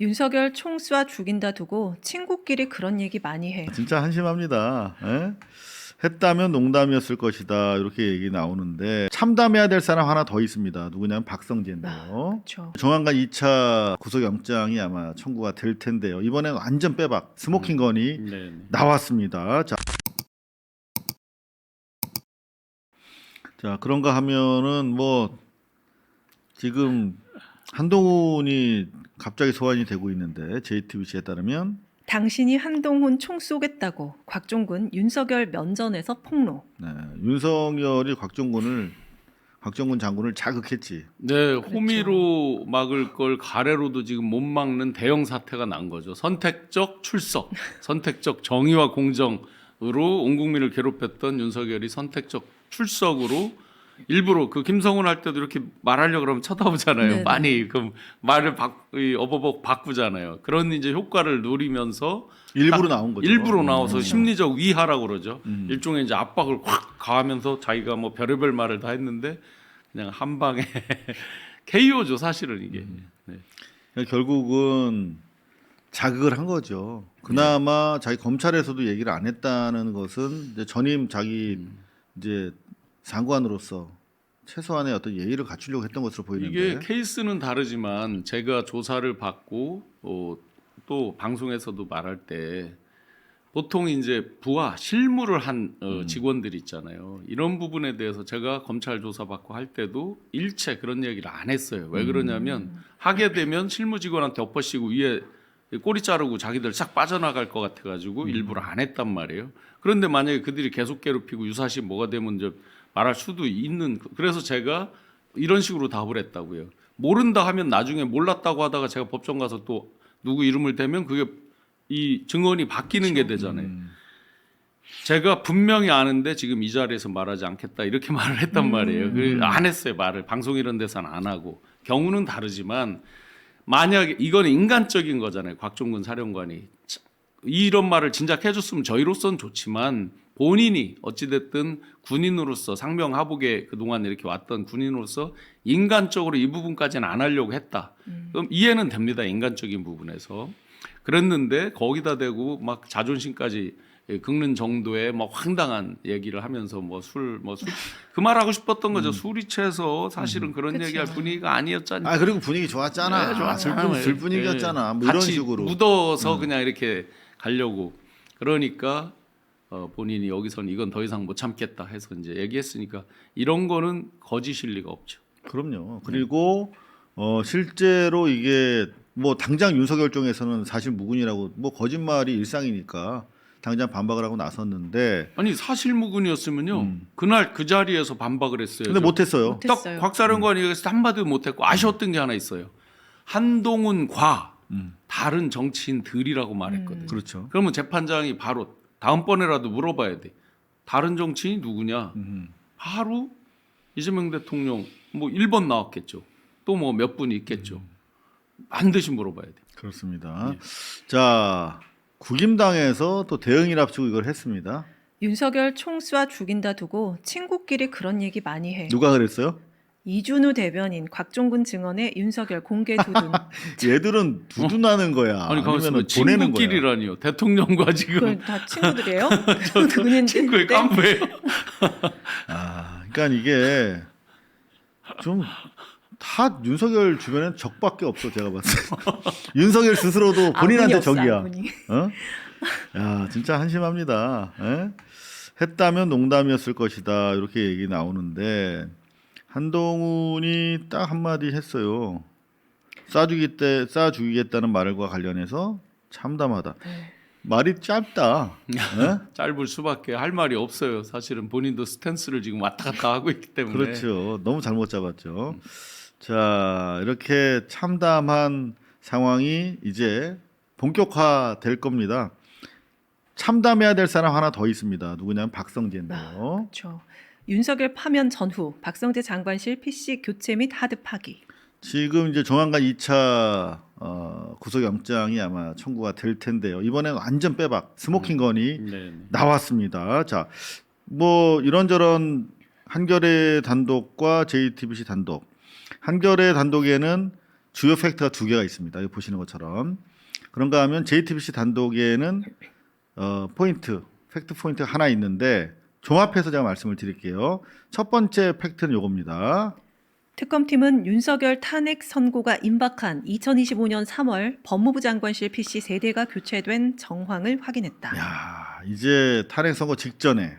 윤석열 총 쏴 죽인다 두고 친구끼리 그런 얘기 많이 해. 진짜 한심합니다. 예? 했다면 농담이었을 것이다 이렇게 얘기 나오는데 참담해야 될 사람 하나 더 있습니다. 누구냐면 박성재인데요. 그렇죠. 조만간 2차 구속영장이 아마 청구가 될 텐데요. 이번엔 완전 빼박 스모킹 건이 네. 나왔습니다. 자, 자 그런가 하면은 뭐 지금 한동훈이 갑자기 소환이 되고 있는데 JTBC에 따르면 당신이 한동훈 총 쏘겠다고 곽종근 윤석열 면전에서 폭로. 네, 윤석열이 곽종군을 곽종군 장군을 자극했지. 네, 호미로 막을 걸 가래로도 지금 못 막는 대형 사태가 난 거죠. 선택적 출석, 선택적 정의와 공정으로 온 국민을 괴롭혔던 윤석열이 선택적 출석으로 일부러 그 김성훈 할 때도 이렇게 말하려 그러면 쳐다보잖아요. 네네. 많이 그 말을 바, 이 어버벅 바꾸잖아요. 그런 이제 효과를 노리면서 일부러 딱 나온 거죠. 일부러 나와서 음. 심리적 위하라고 그러죠. 음. 일종의 이제 압박을 확 가하면서 자기가 뭐 별의별 말을 다 했는데 그냥 한 방에 KO죠 사실은 이게. 음. 네. 그러니까 결국은 자극을 한 거죠. 그나마 자기 검찰에서도 얘기를 안 했다는 것은 이제 전임 자기 음. 이제 상관으로서 최소한의 어떤 예의를 갖추려고 했던 것으로 보이는데. 이게 케이스는 다르지만 제가 조사를 받고 어, 또 방송에서도 말할 때 보통 이제 부하 실무를 한 어, 음. 직원들 있잖아요. 이런 부분에 대해서 제가 검찰 조사 받고 할 때도 일체 그런 얘기를 안 했어요. 왜 그러냐면 하게 되면 실무 직원한테 엎어씌고 위에 꼬리 자르고 자기들 싹 빠져나갈 것 같아가지고 일부러 안 했단 말이에요. 그런데 만약에 그들이 계속 괴롭히고 유사시 뭐가 되면 이제 말할 수도 있는 그래서 제가 이런 식으로 답을 했다고요. 모른다 하면 나중에 몰랐다고 하다가 제가 법정 가서 또 누구 이름을 대면 그게 이 증언이 바뀌는 게 되잖아요. 음. 제가 분명히 아는데 지금 이 자리에서 말하지 않겠다 이렇게 말을 했단 말이에요. 그안 했어요 말을 방송 이런 데서는 안 하고 경우는 다르지만 만약에 이건 인간적인 거잖아요. 곽종근 사령관이 차- 이런 말을 진작 해줬으면 저희로서는 좋지만 본인이 어찌됐든 군인으로서 상명하복에 그동안 이렇게 왔던 군인으로서 인간적으로 이 부분까지는 안 하려고 했다. 그럼 이해는 됩니다. 인간적인 부분에서. 그랬는데 거기다 대고 막 자존심까지 예, 긁는 정도의 뭐 황당한 얘기를 하면서 뭐 술 뭐 술 그 말하고 싶었던 거죠. 술이 취해서 사실은 그런 그쵸. 얘기할 분위기가 아니었잖아요. 아 그리고 분위기 좋았잖아. 네, 좋았잖아요. 슬픈, 슬 분위기였잖아. 예. 뭐 이런 같이 식으로. 음. 묻어서 그냥 이렇게 가려고 그러니까 어, 본인이 여기서는 이건 더 이상 못 참겠다 해서 이제 얘기했으니까 이런 거는 거짓일 리가 없죠. 그럼요. 그리고 어 실제로 이게 뭐 당장 윤석열 쪽에서는 사실 무근이라고 뭐 거짓말이 일상이니까 당장 반박을 하고 나섰는데 아니 사실 무근이었으면요 음. 그날 그 자리에서 반박을 했어요. 근데 못했어요. 딱 못했어요. 곽사령관이 여기서 한마디도 못했고 아쉬웠던 게 하나 있어요. 한동훈과 음. 다른 정치인들이라고 말했거든요. 그렇죠. 그러면 재판장이 바로 다음번에라도 물어봐야 돼. 다른 정치인이 누구냐? 음. 바로 이재명 대통령 뭐 1번 나왔겠죠. 또 뭐 몇 분이 있겠죠. 반드시 물어봐야 돼. 그렇습니다. 예. 자 국임당에서 또 대응일 앞두고 이걸 했습니다. 윤석열 총쏴 죽인다 두고 친구끼리 그런 얘기 많이 해. 누가 그랬어요? 이준우 대변인 곽종근 증언에 윤석열 공개 두둔. 얘들은 두둔하는 거야. 아니 가만있어 아니면 보내는 거야. 친구끼리라니요. 대통령과 지금 그건 다 친구들이에요? 그분인데. 친구의 깐부예요. 아, 그러니까 이게 좀 다 윤석열 주변엔 적밖에 없어 제가 봤을 때. 윤석열 스스로도 본인한테 아군이 없어, 적이야. 어? 야, 진짜 한심합니다. 예? 했다면 농담이었을 것이다. 이렇게 얘기 나오는데 한동훈이 딱 한마디 했어요. 쏴주기 때 쏴주겠다는 말과 관련해서 참담하다. 네. 말이 짧다. 예? 짧을 수밖에 할 말이 없어요. 사실은 본인도 스탠스를 지금 왔다 갔다 하고 있기 때문에. 그렇죠. 너무 잘못 잡았죠. 자, 이렇게 참담한 상황이 이제 본격화 될 겁니다. 참담해야 될 사람 하나 더 있습니다. 누구냐면 박성재인데요. 그렇죠. 윤석열 파면 전후 박성재 장관실 PC 교체 및 하드 파기. 지금 이제 조만간 2차 어, 구속영장이 아마 청구가 될 텐데요. 이번엔 완전 빼박 스모킹 건이 네, 네. 나왔습니다. 자, 뭐 이런저런 한겨레 단독과 JTBC 단독. 한겨레 단독에는 주요 팩트가 두 개가 있습니다. 여기 보시는 것처럼 그런가 하면 JTBC 단독에는 어, 포인트 팩트 포인트가 하나 있는데 종합해서 제가 말씀을 드릴게요. 첫 번째 팩트는 요겁니다. 특검팀은 윤석열 탄핵 선고가 임박한 2025년 3월 법무부 장관실 PC 세대가 교체된 정황을 확인했다. 야 이제 탄핵 선거 직전에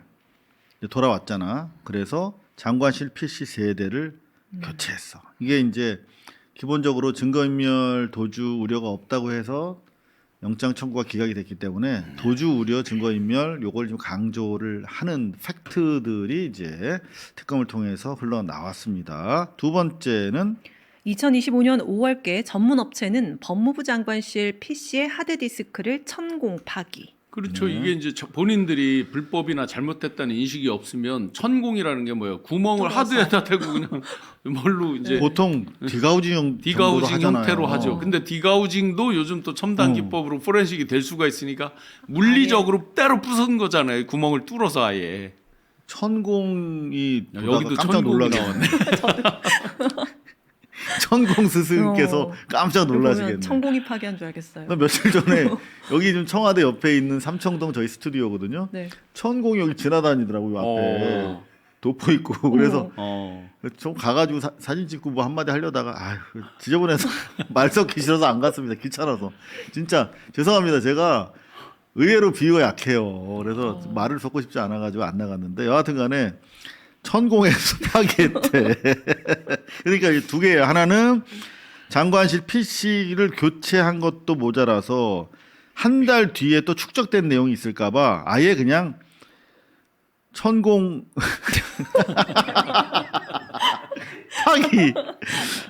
돌아왔잖아. 그래서 장관실 PC 세대를 교체했어. 이게 이제 기본적으로 증거인멸 도주 우려가 없다고 해서 영장 청구가 기각이 됐기 때문에 도주 우려 증거 인멸 요걸 좀 강조를 하는 팩트들이 이제 특검을 통해서 흘러나왔습니다. 두 번째는 2025년 5월께 전문 업체는 법무부 장관실 PC의 하드 디스크를 천공 파기. 그렇죠. 네. 이게 이제 저- 본인들이 불법이나 잘못됐다는 인식이 없으면 천공이라는 게 뭐예요? 구멍을 뚫어서. 하드에다 대고 그냥 뭘로 이제 보통 디가우징 디가우징. 형태로 하죠. 근데 디가우징도 요즘 또 첨단 어. 기법으로 포렌식이 될 수가 있으니까 물리적으로 때로 부순 거잖아요. 구멍을 뚫어서 아예. 천공이 여기도 깜짝 천공이 놀라게 나왔네. 천공 스승께서 어. 깜짝 놀라시겠네. 천공이 파기한 줄 알겠어요. 나 며칠 전에 여기 지금 청와대 옆에 있는 삼청동 저희 스튜디오거든요. 네. 천공이 여기 지나다니더라고요 앞에 어. 도포 있고 그래서 어. 좀 가가지고 사, 진 찍고 뭐 한마디 하려다가 아휴 지저분해서 말 섞기 싫어서 안 갔습니다 귀찮아서 진짜 죄송합니다 제가 의외로 비유가 약해요 그래서 어. 말을 섞고 싶지 않아가지고 안 나갔는데 여하튼간에 천공에서 파기했대 그러니까 이 두 개예요 하나는 장관실 PC를 교체한 것도 모자라서 한 달 뒤에 또 축적된 내용이 있을까봐 아예 그냥 천공 파기.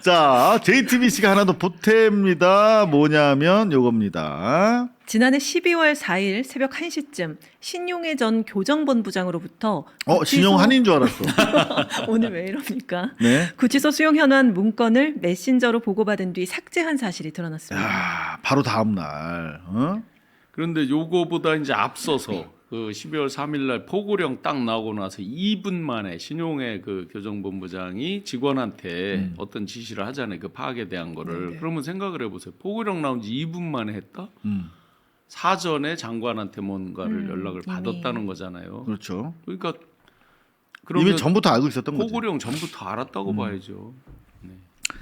자, JTBC가 하나 더 보탭니다. 뭐냐면 요겁니다. 지난해 12월 4일 새벽 1시쯤 신용회 전 교정본부장으로부터 어, 신용 한인 줄 알았어. 오늘 왜 이럽니까? 네. 구치소 수용 현황 문건을 메신저로 보고받은 뒤 삭제한 사실이 드러났습니다. 야, 바로 다음 날. 어? 그런데 요거보다 이제 앞서서 그 12월 3일 날 포고령 딱 나오고 나서 2분 만에 신용의 그 교정본부장이 직원한테 음. 어떤 지시를 하잖아요. 그 파악에 대한 거를. 네 네. 그러면 생각을 해 보세요. 포고령 나온 지 2분 만에 했다? 음. 사전에 장관한테 뭔가를 음, 연락을 이미. 받았다는 거잖아요. 그렇죠. 그러니까 그러면 이미 전부터 알고 있었던 거죠. 포고령 전부터 알았다고 음. 봐야죠.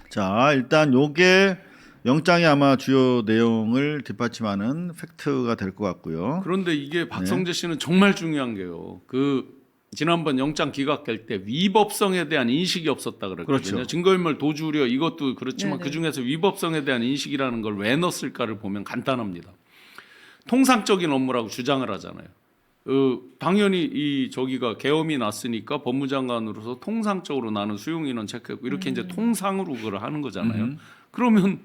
자, 일단 요게 영장이 아마 주요 내용을 뒷받침하는 팩트가 될 것 같고요. 그런데 네. 이게 박성재 씨는 정말 중요한 게요. 그 지난번 영장 기각될 때 위법성에 대한 인식이 없었다 그랬거든요. 그렇죠. 증거인멸 도주 우려 이것도 그렇지만 네네. 그 중에서 위법성에 대한 인식이라는 걸 왜 넣었을까를 보면 간단합니다. 통상적인 업무라고 주장을 하잖아요. 어, 당연히 이 저기가 계엄이 났으니까 법무장관으로서 통상적으로 나는 수용 인원 체크했고 이렇게 이제 통상으로 그걸 하는 거잖아요. 음. 그러면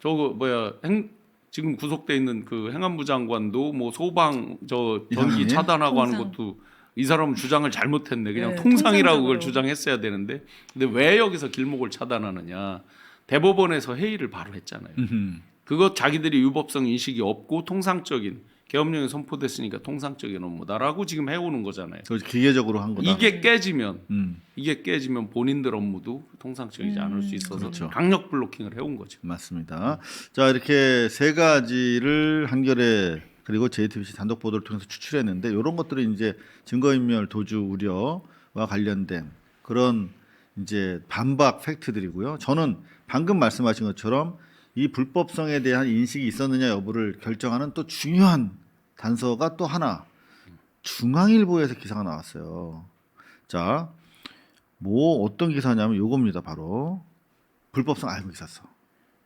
저거 뭐야 행 지금 구속돼 있는 그 행안부 장관도 뭐 소방 저 전기. 차단하고 하는 통상. 것도 이 사람은 주장을 잘못했네. 그냥 네, 통상이라고 그걸 통상적으로. 주장했어야 되는데 근데 왜 여기서 길목을 차단하느냐? 대법원에서 회의를 바로 했잖아요. 음흠. 그것 자기들이 유법성 인식이 없고 통상적인 계엄령이 선포됐으니까 통상적인 업무다라고 지금 해오는 거잖아요. 저 기계적으로 한 거다. 이게 깨지면 음. 이게 깨지면 본인들 업무도 통상적이지 않을 수 음, 있어서 그렇죠. 강력 블로킹을 해온 거죠. 맞습니다. 자 이렇게 세 가지를 한결에 그리고 JTBC 단독 보도를 통해서 추출했는데 이런 것들은 이제 증거인멸 도주 우려와 관련된 그런 이제 반박 팩트들이고요. 저는 방금 말씀하신 것처럼 이 불법성에 대한 인식이 있었느냐 여부를 결정하는 또 중요한 단서가 또 하나 중앙일보에서 기사가 나왔어요. 자, 뭐 어떤 기사냐면 요겁니다. 바로 불법성 알고 있었어.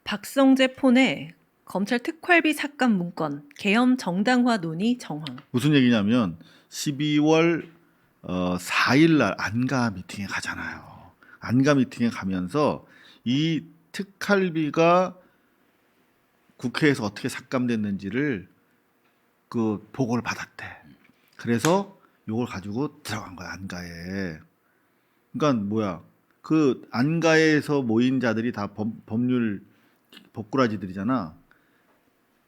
박성재 폰에 검찰 특활비 삭감 문건, 계엄 정당화 논의 정황. 무슨 얘기냐면 12월 어, 4일 날 안가 미팅에 가잖아요. 안가 미팅에 가면서 이 특활비가 국회에서 어떻게 삭감됐는지를 그 보고를 받았대. 그래서 요걸 가지고 들어간 거야 안가에. 그러니까 뭐야 그 안가에서 모인 자들이 다 법, 법률 법꾸라지들이잖아.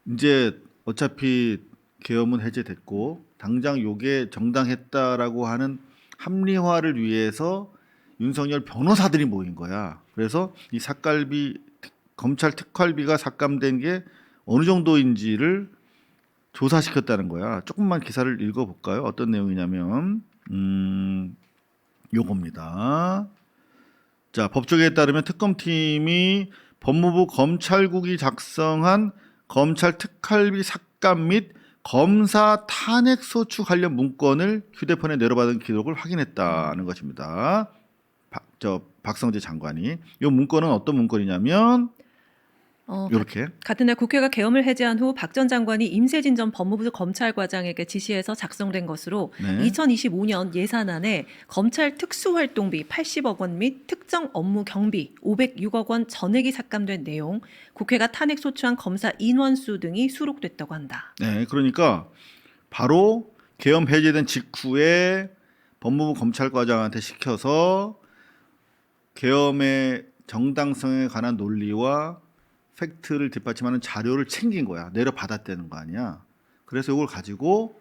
이제 어차피 계엄은 해제됐고 당장 요게 정당했다라고 하는 합리화를 위해서 윤석열 변호사들이 모인 거야. 그래서 이 삭갈비 검찰 특활비가 삭감된 게 어느 정도인지를 조사시켰다는 거야. 조금만 기사를 읽어볼까요? 어떤 내용이냐면 음, 요겁니다. 자, 법조계에 따르면 특검팀이 법무부 검찰국이 작성한 검찰 특활비 삭감 및 검사 탄핵 소추 관련 문건을 휴대폰에 내려받은 기록을 확인했다는 것입니다. 박, 저 박성재 장관이 이 문건은 어떤 문건이냐면 어, 이렇게 같은 날 국회가 계엄을 해제한 후 박 전 장관이 임세진 전 법무부 검찰과장에게 지시해서 작성된 것으로 네. 2025년 예산안에 검찰 특수활동비 80억 원 및 특정 업무 경비 506억 원 전액이 삭감된 내용, 국회가 탄핵 소추한 검사 인원수 등이 수록됐다고 한다. 네, 그러니까 바로 계엄 해제된 직후에 법무부 검찰과장한테 시켜서 계엄의 정당성에 관한 논리와 팩트를 뒷받침하는 자료를 챙긴 거야. 내려받았다는 거 아니야. 그래서 이걸 가지고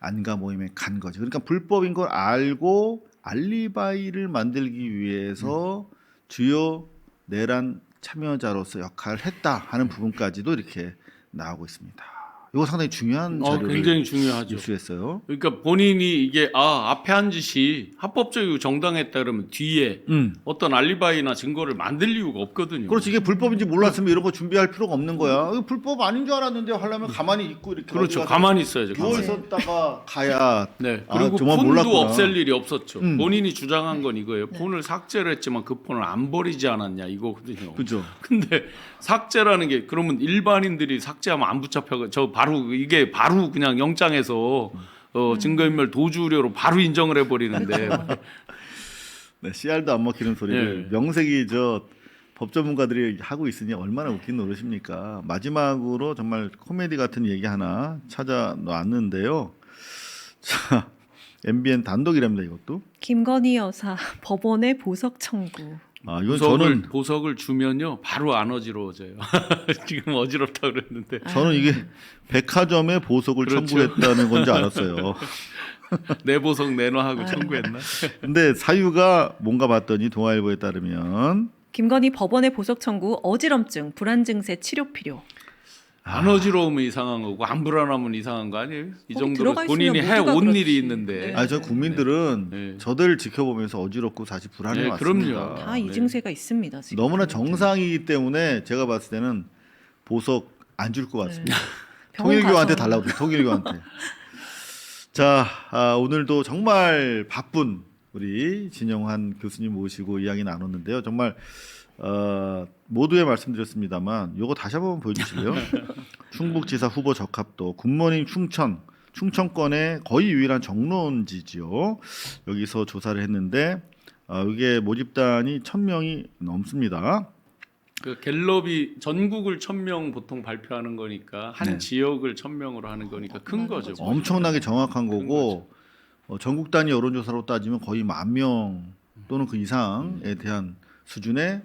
안가 모임에 간 거지. 그러니까 불법인 걸 알고 알리바이를 만들기 위해서 주요 내란 참여자로서 역할을 했다 하는 부분까지도 이렇게 나오고 있습니다. 이거 상당히 중요한 어, 자료를 굉장히 중요하죠. 입수했어요. 그러니까 본인이 이게 아 앞에 한 짓이 합법적이고 정당했다 그러면 뒤에 음. 어떤 알리바이나 증거를 만들 이유가 없거든요. 그렇지 이게 불법인지 몰랐으면 이런 거 준비할 필요가 없는 거야. 이거 불법 아닌 줄 알았는데 하려면 가만히 있고 이렇게 그렇죠. 가만히 있어야죠. 누워 가만히. 있었다가 가야 네. 아, 그리고 정말 폰도 몰랐구나. 없앨 일이 없었죠. 음. 본인이 주장한 건 이거예요. 폰을 삭제를 했지만 그 폰을 안 버리지 않았냐 이거거든요. 그죠. 근데 삭제라는 게 그러면 일반인들이 삭제하면 안 붙잡혀 저 바로 이게 바로 그냥 영장에서 어, 증거인멸 도주 우려로 바로 인정을 해버리는데 네, 씨알도 안 먹히는 소리를 예. 명색이 저법 전문가들이 하고 있으니 얼마나 웃긴 노릇입니까? 마지막으로 정말 코미디 같은 얘기 하나 찾아 놨는데요. 자, MBN 단독이랍니다 이것도. 김건희 여사 법원에 보석 청구. 아 이건 보석을, 저는 보석을 주면요 바로 안 어지러워져요. 지금 어지럽다 그랬는데 저는 이게 백화점에 보석을 그렇죠. 청구했다는 건지 알았어요. 내 보석 내놔 하고 아유. 청구했나? 근데 사유가 뭔가 봤더니 동아일보에 따르면 김건희 법원에 보석 청구 어지럼증, 불안 증세 치료 필요. 안 어지러우면 이상한 거고 안 불안하면 이상한 거 아니에요? 이 거기 정도로 들어가 있으면 본인이 모두가 해온 그렇지. 일이 있는데 네. 아니 저 국민들은 네. 저들 지켜보면서 어지럽고 사실 불안해 네, 왔습니다. 그럼요. 다 네. 이증세가 있습니다. 지금. 너무나 정상이기 때문에 제가 봤을 때는 보석 안 줄 것 같습니다. 네. 병원 통일교한테 가서. 달라고 통일교한테. 자 아, 오늘도 정말 바쁜 우리 진영환 교수님 모시고 이야기 나눴는데요. 정말 어, 모두에 말씀드렸습니다만 요거 다시 한번 보여주실래요? 충북지사 후보 적합도 굿모닝 충청 충청권의 거의 유일한 정론지지요. 여기서 조사를 했는데 어, 이게 모집단이 천 명이 넘습니다. 그 갤럽이 전국을 천 명 보통 발표하는 거니까 한 네. 지역을 천 명으로 하는 거니까 큰 거죠. 거죠. 엄청나게 정확한 큰 거고 어, 전국 단위 여론조사로 따지면 거의 만 명 또는 그 이상에 대한 수준의 어,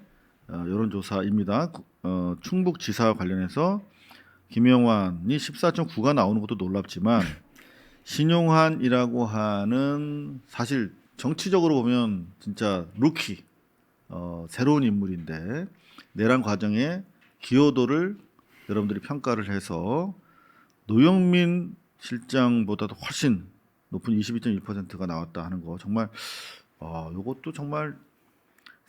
여론조사입니다. 구- 어, 충북지사 관련해서 김영환이 14.9가 나오는 것도 놀랍지만 신용환이라고 하는 사실 정치적으로 보면 진짜 루키 어, 새로운 인물인데 내란 과정의 기여도를 여러분들이 평가를 해서 노영민 실장보다도 훨씬 높은 22.1%가 나왔다 하는 거 정말 어, 이것도 정말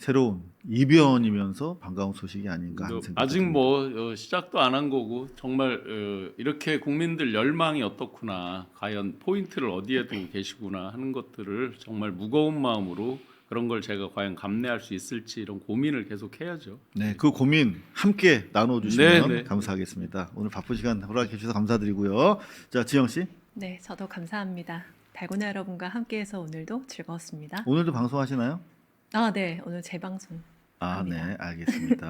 새로운 이변이면서 반가운 소식이 아닌가 하는 뭐, 생각이 아직 듭니다. 뭐 어, 시작도 안 한 거고 정말 어, 이렇게 국민들 열망이 어떻구나 과연 포인트를 어디에 두고 계시구나 하는 것들을 정말 무거운 마음으로 그런 걸 제가 과연 감내할 수 있을지 이런 고민을 계속 해야죠. 네, 그 고민 함께 나눠주시면 네, 네. 감사하겠습니다. 오늘 바쁜 시간 허락해 주셔서 감사드리고요. 자, 지영 씨, 네, 저도 감사합니다. 달고나 여러분과 함께해서 오늘도 즐거웠습니다. 오늘도 방송하시나요? 아, 네, 오늘 재방송. 아, 합니다. 네, 알겠습니다.